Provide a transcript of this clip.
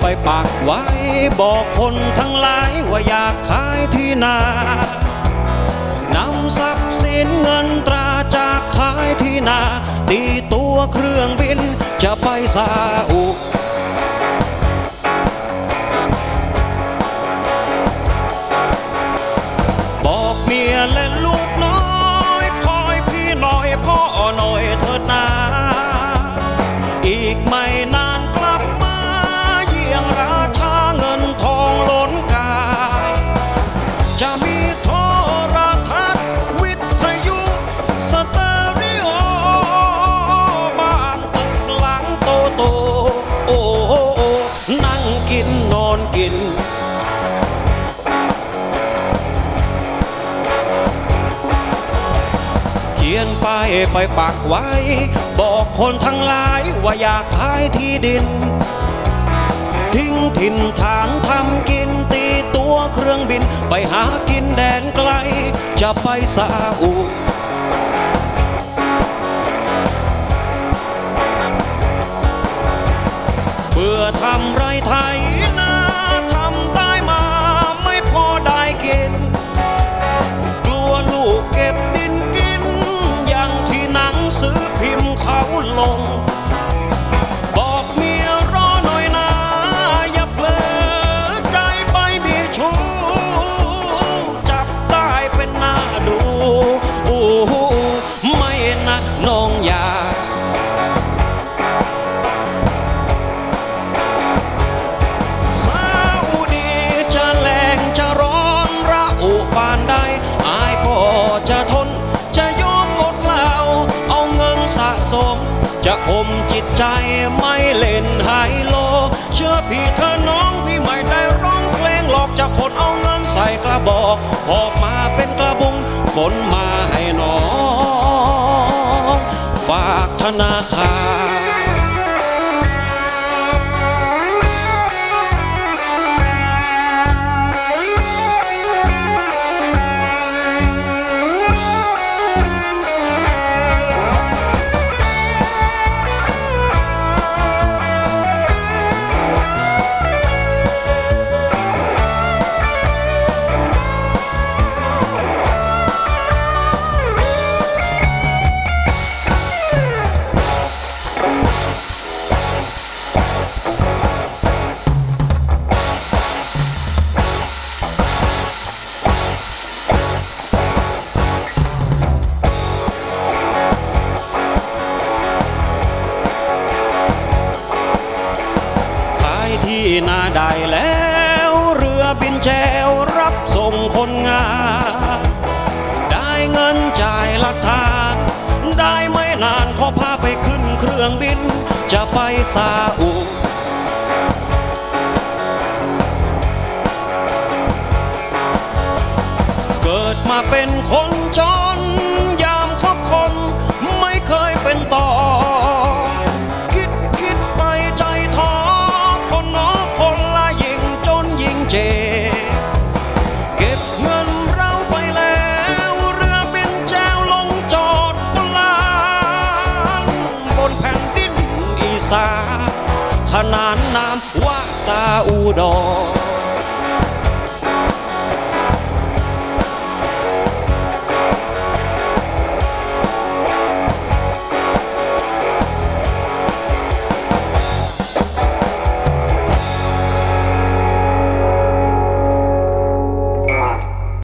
ไปปักไว้ บอกคนทั้งหลายว่าอยากขายที่นานำทรัพย์สินเงินตราจากขายที่นาตีตัวเครื่องบินจะไปซาอุบอกเมียและลูกน้อยคอยพี่หน่อยพ่อหน่อยเถิดนา อีกไม่น มีโทรทัศน์วิทยุสเตอริโอบ้านตึกหลังโตโตโอ้โอ้โอ้นั่งกินนอนกิน เขียนป้ายไปปักไว้ บอกคนทั้งหลายว่าอยากขายที่ดิน ทิ้งถิ่นฐานทำกิน เครื่องบินไปหากินแดนไกล จะไปซาอุเบื่อทำไรไทย ผมจิตใจไม่เล่นไฮโล เชื่อพี่เธอน้องพี่ไม่ได้ร้องเพลงหลอกจะคนเอาเงินใส่กระบอกออกมาเป็นกระบุงฝนมาให้น้อง ฝากธนาคาร นาได้แล้วเรือบินแจวรับส่งคนงาน ได้เงินจ่ายหลักทาน ได้ไม่นานขอพาไปขึ้นเครื่องบิน จะไปซาอุเกิดมาเป็นคนจน ษา ขนานนามว่าซาอูดอน